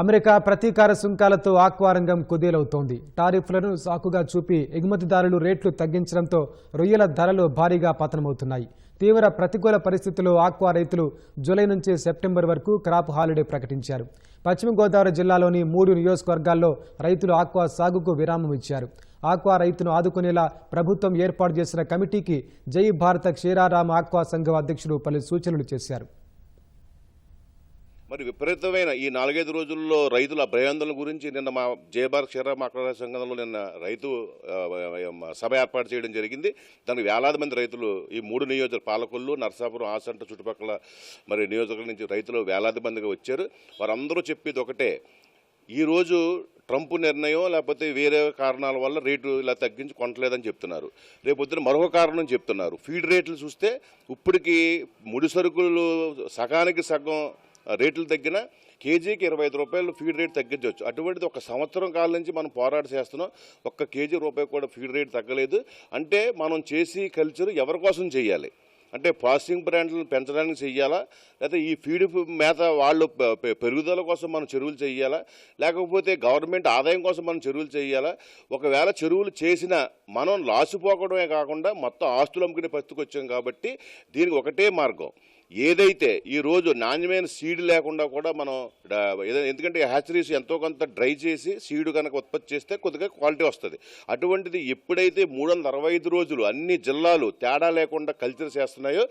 America ప్రతీకార సుంకాలతో aqua రంగం కుదేలవుతోంది. టారిఫ్లను సాకుగా చూపి ఎగుమతిదారులు రేట్లు తగ్గించడంతో రొయ్యల ధరలు భారీగా పతనమవుతున్నాయి. తీవ్ర ప్రతికూల పరిస్థితుల్లో ఆక్వా రైతులు జూలై నుంచి సెప్టెంబర్ వరకు క్రాప్ హాలిడే ప్రకటించారు. పశ్చిమ గోదావరి జిల్లాలోని మూడు నియోజకవర్గాల్లో రైతులు ఆక్వా సాగుకు విరామం ఇచ్చారు. ఆక్వా రైతును ఆదుకునేలా ప్రభుత్వం ఏర్పాటు చేసిన కమిటీకి జై భారత క్షీరారామ ఆక్వా సంఘం అధ్యక్షుడు పలు సూచనలు చేశారు. మరి విపరీతమైన ఈ నాలుగైదు రోజుల్లో రైతుల భయాందోళన గురించి నిన్న మా జయభారత్ క్షీరామ అక్రమ సంఘంలో నిన్న రైతు సభ ఏర్పాటు చేయడం జరిగింది. దానికి వేలాది మంది రైతులు ఈ మూడు నియోజక పాలకొల్లు నర్సాపురం ఆసంట చుట్టుపక్కల మరి నియోజకవర్గం నుంచి రైతులు వేలాది మందిగా వచ్చారు. వారందరూ చెప్పేది ఒకటే ఈరోజు ట్రంప్ నిర్ణయం లేకపోతే వేరే కారణాల వల్ల రేటు ఇలా తగ్గించి కొనట్లేదని చెప్తున్నారు. రేపొద్దున మరొక కారణం చెప్తున్నారు. ఫీడ్ రేట్లు చూస్తే ఇప్పటికీ ముడి సరుకులు సగానికి సగం రేట్లు తగ్గిన కేజీకి ఇరవై ఐదు రూపాయలు ఫీడ్ రేట్ తగ్గించవచ్చు. అటువంటిది ఒక సంవత్సరం కాలం నుంచి మనం పోరాట చేస్తున్నాం. ఒక్క కేజీ రూపాయి కూడా ఫీడ్ రేట్ తగ్గలేదు. అంటే మనం చేసి కల్చర్ ఎవరి కోసం చేయాలి? అంటే ప్రాసెసింగ్ బ్రాండ్లను పెంచడానికి చెయ్యాలా లేకపోతే ఈ ఫీడ్ మేత వాళ్ళు పెరుగుదల కోసం మనం చెరువులు చేయాలా? లేకపోతే గవర్నమెంట్ ఆదాయం కోసం మనం చెరువులు చేయాలా? ఒకవేళ చెరువులు చేసినా మనం లాసిపోకడమే కాకుండా మొత్తం ఆస్తులు అమ్ముకునే పరిస్థితికి వచ్చాం కాబట్టి దీనికి ఒకటే మార్గం. ఏదైతే ఈ రోజు నాణ్యమైన సీడ్ లేకుండా కూడా మనం ఎందుకంటే హ్యాచరీస్ ఎంతో కొంత డ్రై చేసి సీడ్ కనుక ఉత్పత్తి చేస్తే కొద్దిగా క్వాలిటీ వస్తుంది. అటువంటిది ఎప్పుడైతే మూడు వందల అరవై ఐదు రోజులు అన్ని జిల్లాలు తేడా లేకుండా కల్చర్ చేస్తున్నాయో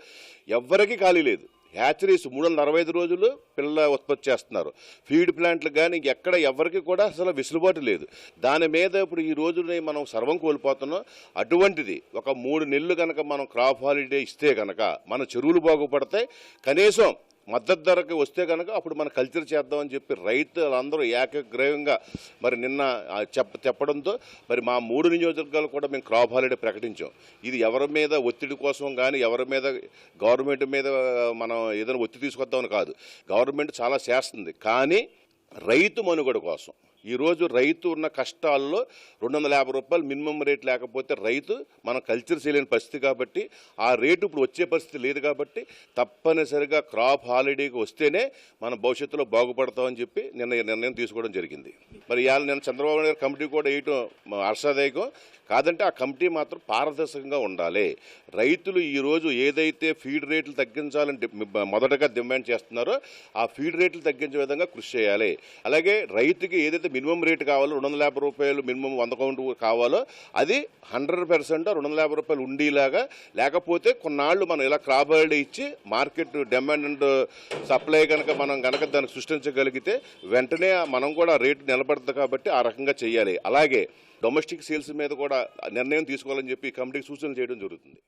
ఎవ్వరికీ ఖాళీ లేదు. హ్యాచరీస్ మూడు వందల అరవై ఐదు రోజులు పిల్లల ఉత్పత్తి చేస్తున్నారు. ఫీడ్ ప్లాంట్లు కానీ ఎక్కడ ఎవరికి కూడా అసలు వెసులుబాటు లేదు. దాని మీద ఇప్పుడు ఈ రోజునే మనం సర్వం కోల్పోతున్నాం. అటువంటిది ఒక మూడు నెలలు కనుక మనం క్రాప్ హాలిడే ఇస్తే కనుక మన చెరువులు బాగుపడతాయి. కనీసం మద్దతు ధరకి వస్తే కనుక అప్పుడు మన కల్చర్ చేద్దామని చెప్పి రైతులందరూ ఏకగ్రహంగా మరి నిన్న చెప్ప చెప్పడంతో మరి మా మూడు నియోజకవర్గాలు కూడా మేము క్రాప్ హాలిడే ప్రకటించాం. ఇది ఎవరి మీద ఒత్తిడి కోసం కానీ ఎవరి మీద గవర్నమెంట్ మీద మనం ఏదైనా ఒత్తిడి తీసుకొద్దామని కాదు. గవర్నమెంట్ చాలా చేస్తుంది. కానీ రైతు మనుగడ కోసం ఈరోజు రైతు ఉన్న కష్టాల్లో రెండు వందల యాభై రూపాయలు మినిమం రేట్ లేకపోతే రైతు మనం కల్చర్ చేయలేని పరిస్థితి కాబట్టి ఆ రేటు ఇప్పుడు వచ్చే పరిస్థితి లేదు కాబట్టి తప్పనిసరిగా క్రాప్ హాలిడేకి వస్తేనే మన భవిష్యత్తులో బాగుపడతామని చెప్పి నిన్న నిర్ణయం తీసుకోవడం జరిగింది. మరి ఇవాళ నేను చంద్రబాబు నాయుడు కమిటీ కూడా వేయటం మా కాదంటే ఆ కమిటీ మాత్రం పారదర్శకంగా ఉండాలి. రైతులు ఈరోజు ఏదైతే ఫీడ్ రేట్లు తగ్గించాలని మొదటగా డిమాండ్ చేస్తున్నారో ఆ ఫీడ్ రేట్లు తగ్గించే విధంగా కృషి చేయాలి. అలాగే రైతుకి ఏదైతే మినిమం రేట్ కావాలో రెండు వందల యాభై రూపాయలు మినిమం వంద కౌంట్ కావాలో అది హండ్రెడ్ పర్సెంట్ రెండు వందల యాభై రూపాయలు ఉండేలాగా. లేకపోతే కొన్నాళ్ళు మనం ఇలా క్రాప్ ఇచ్చి మార్కెట్ డిమాండ్ అండ్ సప్లై కనుక మనం కనుక దాన్ని సృష్టించగలిగితే వెంటనే మనం కూడా రేటు నిలబడద్దు కాబట్టి ఆ రకంగా చేయాలి. అలాగే డొమెస్టిక్ సేల్స్ మీద కూడా నిర్ణయం తీసుకోవాలని చెప్పి కమిటీకి సూచనలు చేయడం జరుగుతుంది.